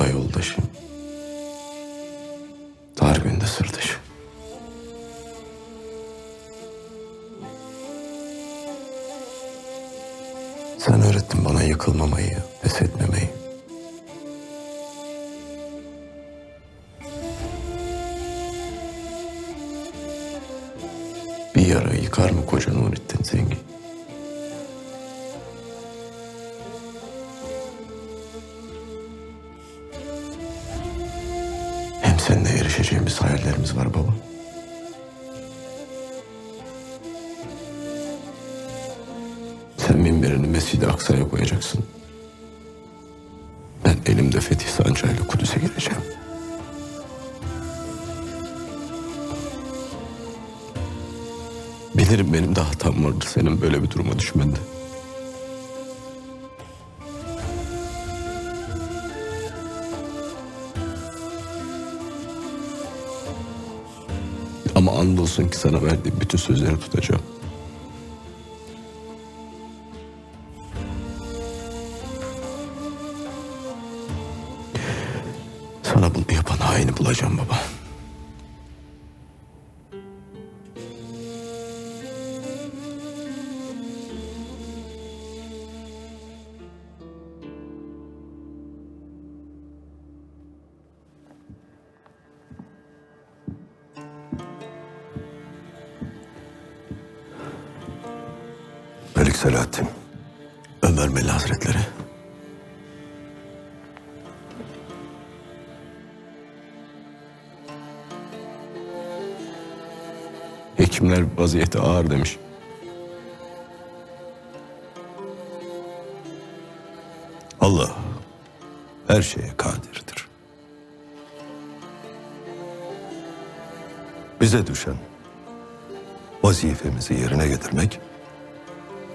Yolda yoldaşım. Dar günde sırdaşım. Sen öğrettin bana yıkılmamayı, pes etmemeyi. Bir yara yıkar mı koca Nurettin Zengin? Seninle erişeceğimiz hayallerimiz var baba. Sen minberini Mescid-i Aksa'ya koyacaksın. Ben elimde Fetih Sancağı'yla Kudüs'e gireceğim. Bilirim benim de hatam vardı senin böyle bir duruma düşmende. Ama andolsun ki sana verdiğim bütün sözleri tutacağım. Sana bunu yapan haini bulacağım baba. Selahattin. Ömer Meli Hazretleri. Hekimler vaziyeti ağır demiş. Allah her şeye kadirdir. Bize düşen vazifemizi yerine getirmek,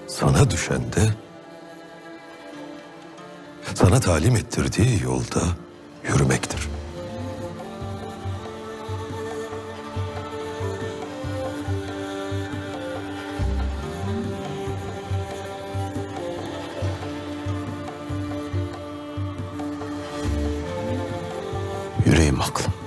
sana düşen de sana talim ettirdiği yolda yürümektir. Yüreğim aklım.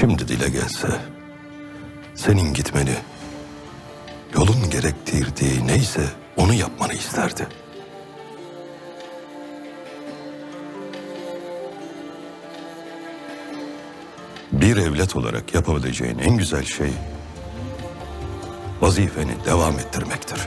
Şimdi dile gelse, senin gitmeni, yolun gerektirdiği neyse onu yapmanı isterdi. Bir evlat olarak yapabileceğin en güzel şey vazifeni devam ettirmektir.